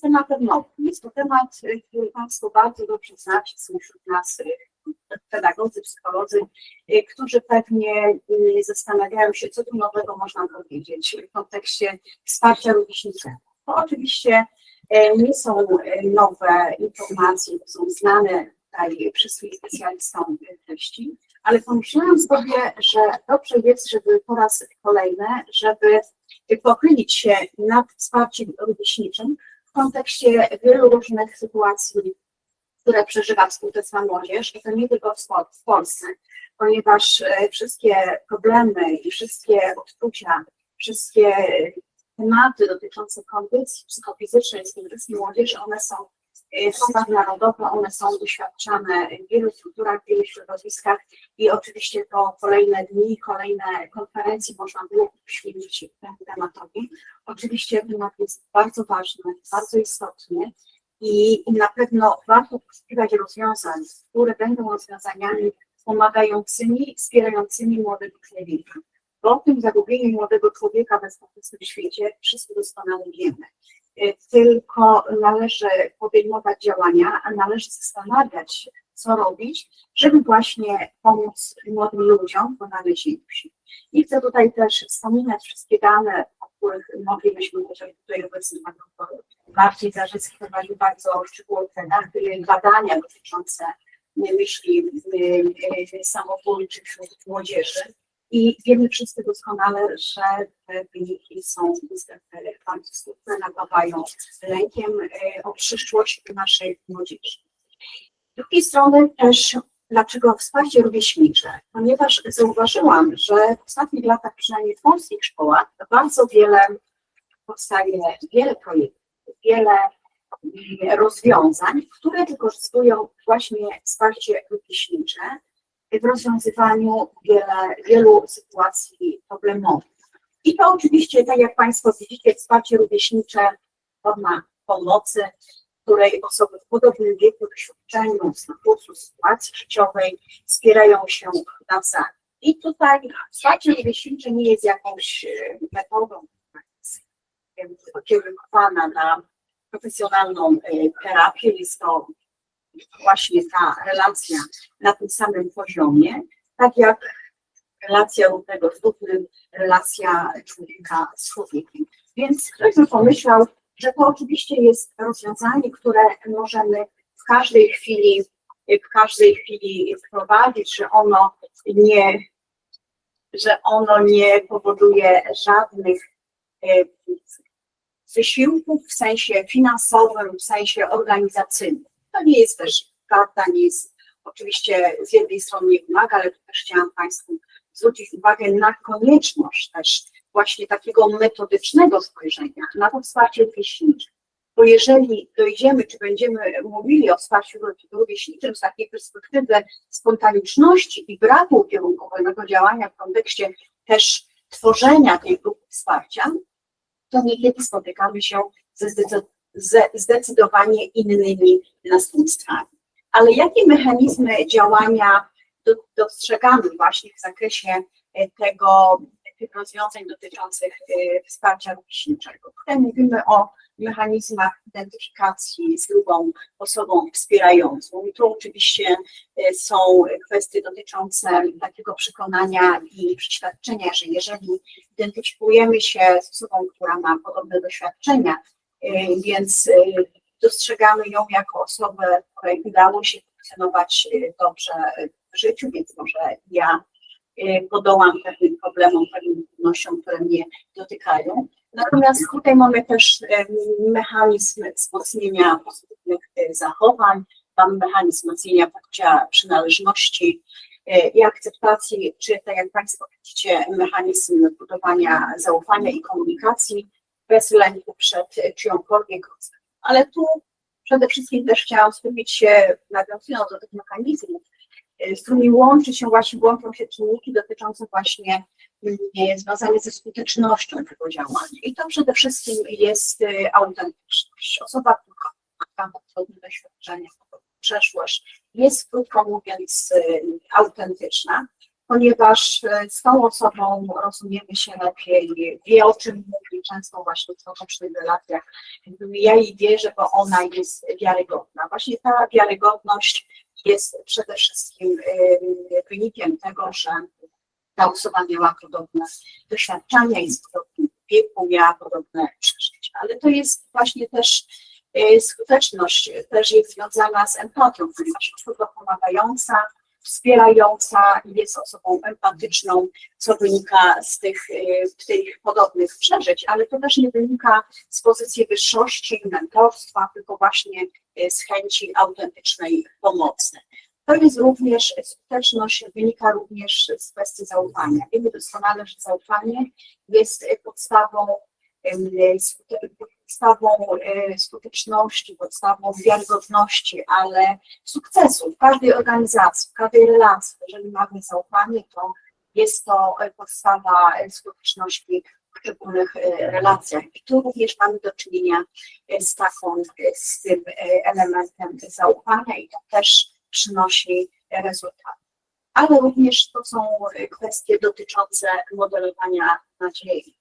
tematem nowym. Jest to temat, który Państwo bardzo dobrze znacie, są wśród nas y, pedagodzy, psycholodzy, y, którzy pewnie y, zastanawiają się, co tu nowego można powiedzieć w kontekście wsparcia rówieśniczego. To oczywiście e, nie są e, nowe informacje, to są znane tutaj wszystkim specjalistom treści, ale pomyślałam sobie, że dobrze jest, żeby po raz kolejny, żeby pochylić się nad wsparciem rówieśniczym w kontekście wielu różnych sytuacji, które przeżywa współczesna młodzież, i to nie tylko w Pol- w Polsce, ponieważ e, wszystkie problemy i wszystkie odczucia, wszystkie tematy dotyczące kondycji psychofizycznej współczesnej młodzieży, one są e, ponadnarodowe, one są doświadczane w wielu strukturach, w wielu środowiskach i oczywiście to kolejne dni, kolejne konferencje można było poświęcić temu tematowi. Oczywiście temat jest bardzo ważny, bardzo istotny i, na pewno warto poszukiwać rozwiązań, które będą rozwiązaniami pomagającymi, wspierającymi młodego człowieka. Bo o tym zagubieniu młodego człowieka we współczesnym świecie wszyscy doskonale wiemy. E, Tylko należy podejmować działania, a należy zastanawiać się, co robić, żeby właśnie pomóc młodym ludziom w odnalezieniu się. Nie chcę tutaj też wspominać wszystkie dane, o których moglibyśmy chociaż tutaj obecny pan doktor Marcin Zarzycki prowadził bardzo szczegółowe badania dotyczące y, myśli y, y, samobójczych wśród młodzieży. I wiemy wszyscy doskonale, że te wyniki są niestety smutne, napawają lękiem y, o przyszłość naszej młodzieży. Z drugiej strony też, dlaczego wsparcie rówieśnicze? Ponieważ zauważyłam, że w ostatnich latach, przynajmniej w polskich szkołach, bardzo wiele powstaje, wiele projektów, wiele mm, rozwiązań, które wykorzystują właśnie wsparcie rówieśnicze w rozwiązywaniu wiele, wielu sytuacji problemowych. I to oczywiście, tak jak Państwo widzicie, wsparcie rówieśnicze, forma pomocy, której osoby w podobnym wieku, doświadczeniu, statusu, sytuacji życiowej wspierają się nawzajem. I tutaj wsparcie rówieśnicze nie jest jakąś e, metodą, kierowana na profesjonalną e, terapię, jest to właśnie ta relacja na tym samym poziomie, tak jak relacja równego z równym, relacja człowieka z człowiekiem. Więc ktoś by pomyślał, że to oczywiście jest rozwiązanie, które możemy w każdej chwili, w każdej chwili wprowadzić, że ono nie, że ono nie powoduje żadnych e, wysiłków w sensie finansowym, w sensie organizacyjnym. To nie jest też prawda, nie jest oczywiście z jednej strony nie wymaga, ale też chciałam Państwu zwrócić uwagę na konieczność też właśnie takiego metodycznego spojrzenia na to wsparcie rówieśnicze. Bo jeżeli dojdziemy, czy będziemy mówili o wsparciu rówieśniczym z takiej perspektywy spontaniczności i braku ukierunkowego działania w kontekście też tworzenia tej grupy wsparcia, to niekiedy spotykamy się ze zdecy- ze zdecydowanie innymi następstwami. Ale jakie mechanizmy działania do- dostrzegamy właśnie w zakresie e, tego, tych rozwiązań dotyczących e, wsparcia rówieśniczego? Tutaj mówimy o mechanizmach identyfikacji z drugą osobą wspierającą. I tu oczywiście e, są kwestie dotyczące takiego przekonania i przeświadczenia, że jeżeli identyfikujemy się z osobą, która ma podobne doświadczenia, więc e, dostrzegamy ją jako osobę, której udało się funkcjonować e, dobrze w życiu, więc może ja e, podołam pewnym problemom, pewnym trudnościom, które mnie dotykają. Natomiast tutaj mamy też e, mechanizm wzmocnienia pozytywnych e, zachowań, mamy mechanizm wzmocnienia poczucia przynależności e, i akceptacji, czy tak jak Państwo widzicie, mechanizm budowania zaufania i komunikacji bez lęku przed czyjąkolwiek. Ale tu przede wszystkim też chciałam skupić się, nawiązując do tych mechanizmów, z którymi łączy się właśnie, łączą się czynniki dotyczące właśnie mm, związane ze skutecznością tego działania. I to przede wszystkim jest e, autentyczność. Osoba, która ma podobne doświadczenia, przeszłość, jest krótko mówiąc e, autentyczna, ponieważ e, z tą osobą rozumiemy się lepiej, wie o czym mówi, często właśnie w tocznych relacjach. Ja jej wierzę, bo ona jest wiarygodna. Właśnie ta wiarygodność jest przede wszystkim e, wynikiem tego, że ta osoba miała podobne doświadczenia i w podobnym wieku miała podobne przeżycia. Ale to jest właśnie też e, skuteczność, też jest związana z empatią, ponieważ osoba pomagająca, wspierająca jest osobą empatyczną, co wynika z tych, e, tych podobnych przeżyć, ale to też nie wynika z pozycji wyższości, mentorstwa, tylko właśnie e, z chęci autentycznej pomocy. To jest również, skuteczność wynika również z kwestii zaufania. Wiemy doskonale, że zaufanie jest podstawą, skute- podstawą e, skuteczności, podstawą wiarygodności, ale sukcesu w każdej organizacji, w każdej relacji. Jeżeli mamy zaufanie, to jest to e, podstawa e, skuteczności w poszczególnych e, relacjach. I tu również mamy do czynienia z taką, z tym elementem zaufania i to też przynosi rezultat. Ale również to są kwestie dotyczące modelowania nadziei.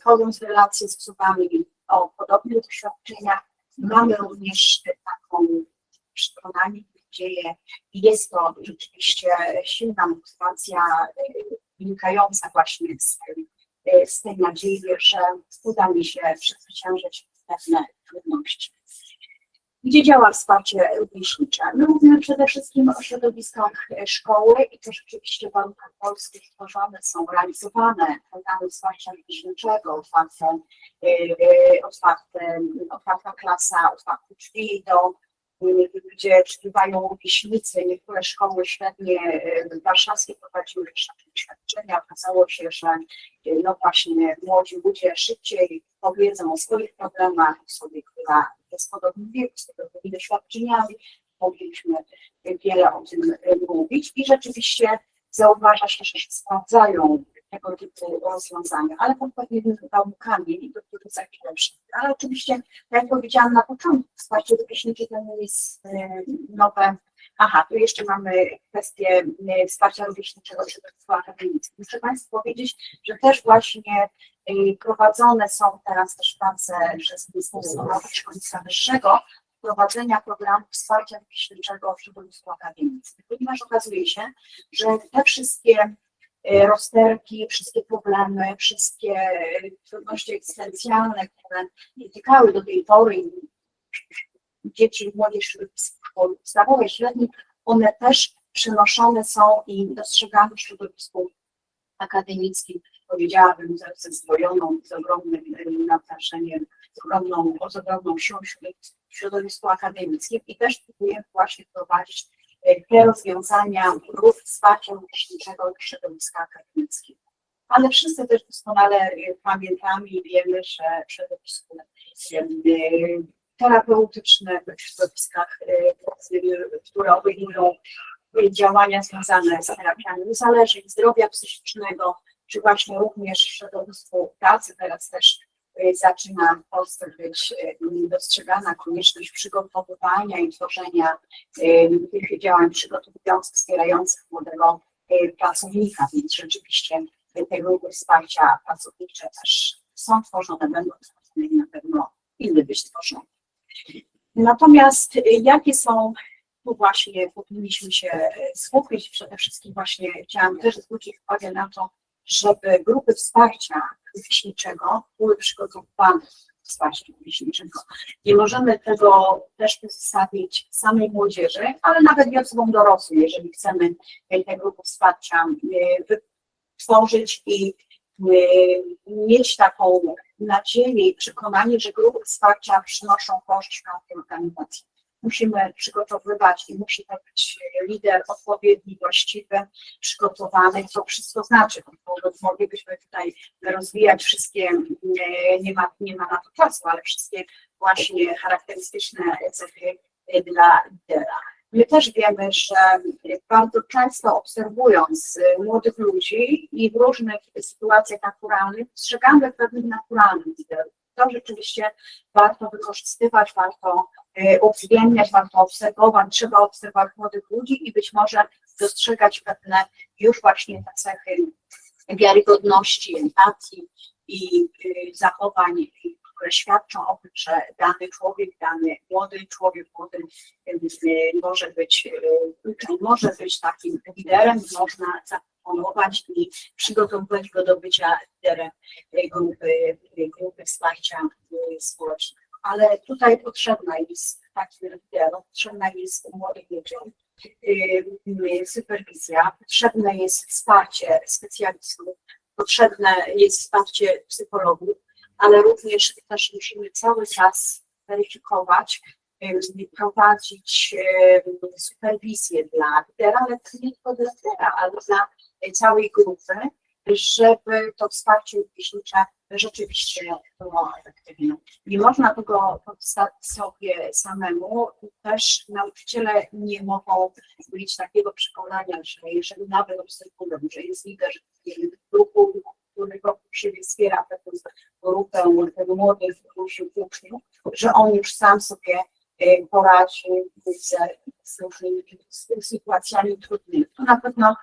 Wchodząc w relacje z osobami o podobnych doświadczeniach, mamy również taką przekonanie, nadzieję jest to rzeczywiście silna motywacja e, wynikająca właśnie z, e, z tej nadziei, że uda mi się przezwyciężyć pewne trudności gdzie działa wsparcie rówieśnicze. My mówimy przede wszystkim o środowiskach e, szkoły i to rzeczywiście w warunkach polskich tworzone są, realizowane programy wsparcia rówieśniczego, otwarte, e, e, otwarte, otwarta klasa, otwarte drzwi do gdzie przybywają rówieśnicy. Niektóre szkoły średnie warszawskie prowadziły też doświadczenia. Okazało się, że no właśnie młodzi ludzie szybciej powiedzą o swoich problemach, osobie, która w podobnym wieku, z podobnymi doświadczeniami. Mogliśmy wiele o tym mówić i rzeczywiście zauważa się, że się sprawdzają tego typu rozwiązania, ale pod pewnymi warunkami, do których za chwilę przejdę. Ale oczywiście, tak jak powiedziałam na początku, wsparcie rówieśnicze to nie jest e, nowe. Aha, tu jeszcze mamy kwestię e, wsparcia rówieśniczego w środowisku akademickim. Muszę Państwu powiedzieć, że też właśnie e, prowadzone są teraz też prace przez Ministerstwo Nauki i Szkolnictwa Wyższego prowadzenia programu wsparcia rówieśniczego w środowisku akademickim, ponieważ okazuje się, że te wszystkie e, rozterki, wszystkie problemy, wszystkie trudności egzystencjalne, które dotykały do tej pory dzieci i młodzież w szkole podstawowej, średniej, one też przenoszone są i dostrzegane w środowisku akademickim, powiedziałabym, ze- zdwojoną, z ogromnym nataszeniem, z ogromną, z ogromną siłą w środowisku akademickim i też próbujemy właśnie wprowadzić e, te rozwiązania grup wsparcia do środowiska akademickiego. Ale wszyscy też doskonale e, pamiętamy i wiemy, że w środowisku e, terapeutyczne, w środowiskach, e, które obejmują e, działania związane z terapiami. Uzależnień, zdrowia psychicznego, czy właśnie również w środowisku pracy, teraz też e, zaczyna w Polsce być dostrzegana konieczność przygotowywania i tworzenia tych działań przygotowujących, wspierających młodego pracownika, więc rzeczywiście e, te grupy wsparcia pracownicze też są tworzone, będą tworzone i na pewno inny być tworzone. Natomiast y, jakie są, tu właśnie powinniśmy się skupić, przede wszystkim właśnie chciałam też zwrócić uwagę na to, żeby grupy wsparcia rówieśniczego były przygotowane wsparcia rówieśniczego. Nie możemy tego też pozostawić samej młodzieży, ale nawet i osobom dorosłym, jeżeli chcemy te grupy wsparcia y, wytworzyć i mieć taką nadzieję i przekonanie, że grupy wsparcia przynoszą korzyść każdej organizacji. Musimy przygotowywać i musi to być lider odpowiedni, właściwy, przygotowany. To wszystko znaczy, bo moglibyśmy tutaj rozwijać wszystkie, nie, nie, ma, nie ma na to czasu, ale wszystkie właśnie charakterystyczne cechy dla lidera. My też wiemy, że bardzo często obserwując y, młodych ludzi i w różnych sytuacjach naturalnych, dostrzegamy pewnych naturalnych liderów. To rzeczywiście warto wykorzystywać, warto y, uwzględniać, warto obserwować, trzeba obserwować młodych ludzi i być może dostrzegać pewne już właśnie te cechy wiarygodności, empatii i y, zachowań, które świadczą o tym, że dany człowiek, dany młody człowiek, młody może być, może być takim liderem, można zaproponować i przygotowywać go do bycia liderem grupy, grupy wsparcia społecznego. Ale tutaj potrzebna jest taki lider, potrzebna jest młodych ludzi, y, superwizja, potrzebne jest wsparcie specjalistów, potrzebne jest wsparcie psychologów, ale również też musimy cały czas weryfikować, prowadzić superwizję dla lidera, ale nie tylko dla lidera, ale dla e, całej grupy, żeby to wsparcie uczestnicze rzeczywiście było efektywne. Nie można tego postawić sobie samemu. Też nauczyciele nie mogą mieć takiego przekonania, że jeżeli nawet obserwują, że jest lider grupu, który wokół siebie wspiera taką grupę młodych uczniów, że on już sam sobie e, poradzi z, różnymi sytuacjami trudnymi. To na pewno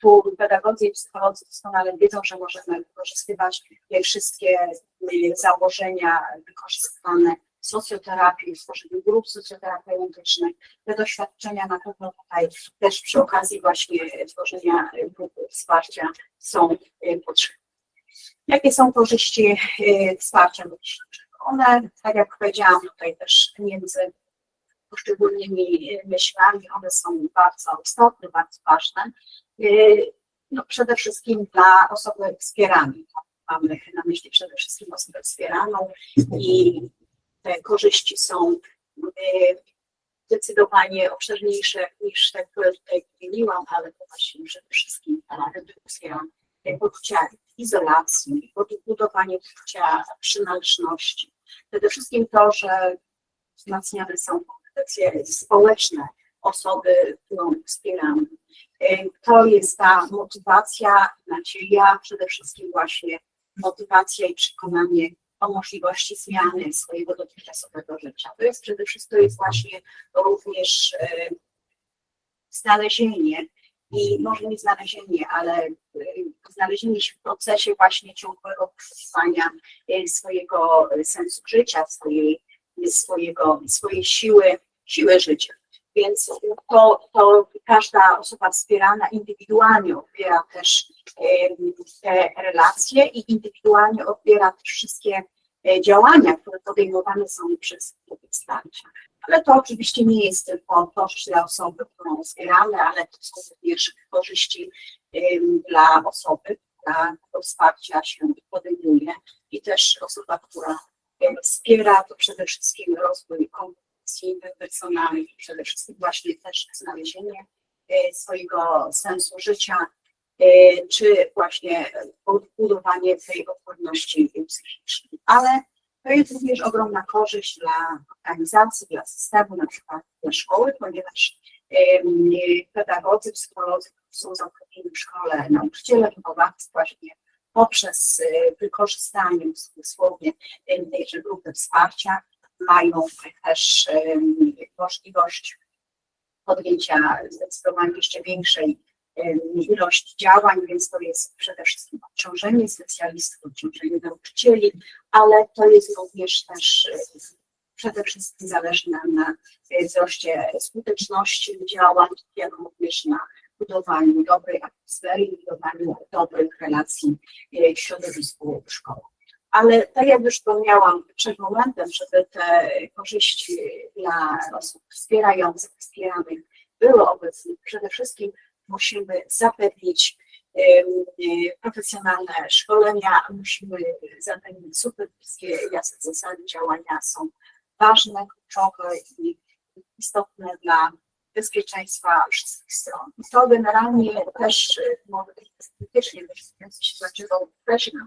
tu pedagodzy i psycholodzy doskonale wiedzą, że możemy wykorzystywać te wszystkie y, założenia wykorzystywane w socjoterapii, w tworzeniu grup socjoterapeutycznych. Te doświadczenia na pewno tutaj też przy okazji właśnie tworzenia grup wsparcia są potrzebne. Jakie są korzyści y, wsparcia myślniczego? One, tak jak powiedziałam, tutaj też między poszczególnymi myślami, one są bardzo istotne, bardzo ważne. Y, No, przede wszystkim dla osoby wspieranej. Mamy na myśli przede wszystkim osobę wspieraną i te korzyści są zdecydowanie obszerniejsze niż te, które tutaj wymieniłam, ale to właśnie przede wszystkim ta redukcja poczucia izolacji, budowanie poczucia przynależności. Przede wszystkim to, że wzmacniane są kompetencje społeczne osoby, którą wspieramy. To jest ta motywacja, nadzieja, przede wszystkim właśnie motywacja i przekonanie o możliwości zmiany swojego dotychczasowego życia. To jest przede wszystkim, to jest właśnie również y, znalezienie i może nie znalezienie, ale y, znalezienie się w procesie właśnie ciągłego poszukiwania y, swojego sensu życia, swojej, swojego, swojej siły, siły życia. Więc to, to każda osoba wspierana indywidualnie odbiera też te relacje i indywidualnie odbiera wszystkie e, działania, które podejmowane są przez wsparcia. Ale to oczywiście nie jest tylko korzyść dla osoby, którą wspieramy, ale to są również korzyści dla osoby, która tego wsparcia się podejmuje i też osoba, która wspiera to przede wszystkim rozwój kompetencji personalnych przede wszystkim właśnie też znalezienie e, swojego sensu życia, e, czy właśnie budowanie tej odporności psychicznej. Ale to jest również ogromna korzyść dla organizacji, dla systemu, na przykład dla szkoły, ponieważ em, pedagodzy, psycholodzy, są zatrudnieni w szkole, nauczyciele, wychowawcy właśnie poprzez e, wykorzystanie dosłownie tejże grupy wsparcia mają też możliwość podjęcia zdecydowanie jeszcze większej em, ilości działań, więc to jest przede wszystkim obciążenie specjalistów, obciążenie nauczycieli, ale to jest również też e, przede wszystkim zależy nam na e, wzroście skuteczności działań, jak również na budowaniu dobrej atmosfery, budowaniu dobrych relacji e, w środowisku szkoły. Ale tak jak już wspomniałam przed momentem, żeby te korzyści dla osób wspierających, wspieranych były obecne, przede wszystkim musimy zapewnić e, profesjonalne szkolenia, musimy zapewnić superwizję, jasne zasady działania są ważne, kluczowe i istotne dla bezpieczeństwa wszystkich stron. I to generalnie też może być więc się też na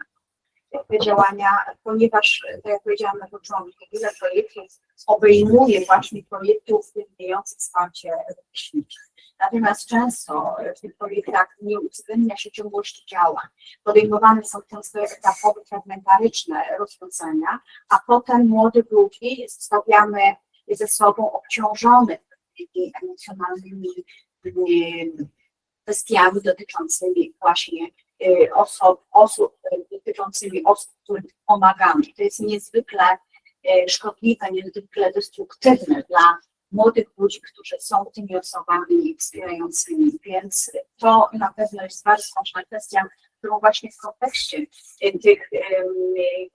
te działania, ponieważ, tak jak powiedziałam na początku, wiele projektów obejmuje właśnie projektów uwzględniających wsparcie techniczne. Natomiast często w tych projektach nie uwzględnia się ciągłości działań. Podejmowane są często etapowe, fragmentaryczne rozwiązania, a potem młodych ludzi zostawiamy ze sobą obciążonych tymi emocjonalnymi em, kwestiami dotyczącymi właśnie y, osób, osób dotyczącymi osób, którym pomagamy. To jest niezwykle y, szkodliwe, niezwykle destruktywne dla młodych ludzi, którzy są tymi osobami wspierającymi, więc to na pewno jest bardzo ważna kwestia, którą właśnie w kontekście y, tych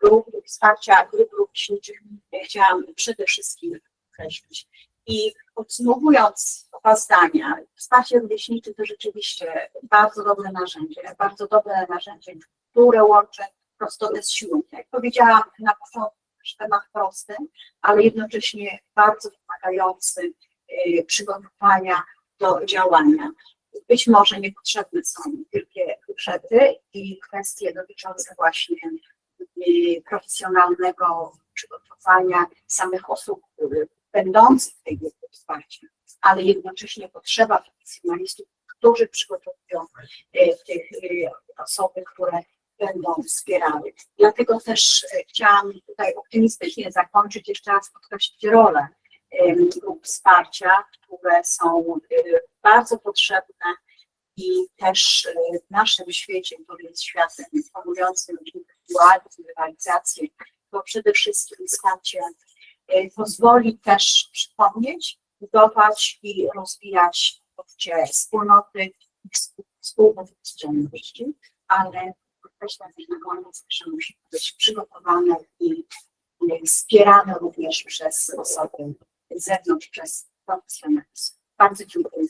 grup wsparcia, grup rówieśniczych chciałam przede wszystkim określić. I podsumowując dwa zdania, wsparcie rówieśnicze to rzeczywiście bardzo dobre narzędzie, bardzo dobre narzędzie, które łączy prostotę z siłą. Jak powiedziałam na początku, temat prosty, ale jednocześnie bardzo wymagający y, przygotowania do działania. Być może niepotrzebne są wielkie budżety i kwestie dotyczące właśnie y, profesjonalnego przygotowania samych osób y, będących w tej grupie wsparcia, ale jednocześnie potrzeba profesjonalistów, którzy przygotowują tych osoby, które będą wspierały. Dlatego też e, chciałam tutaj optymistycznie zakończyć, jeszcze raz podkreślić rolę grup wsparcia, które są e, bardzo potrzebne i też e, w naszym świecie, który jest światem promującym indywidualizm, rywalizację, to przede wszystkim wsparcie pozwoli też przypomnieć, budować i rozwijać wspólnoty współodpowiedzialności, ale że na koniec że musi być przygotowane i wspierane również przez osoby z zewnątrz, przez profesjonalistów. Bardzo dziękuję.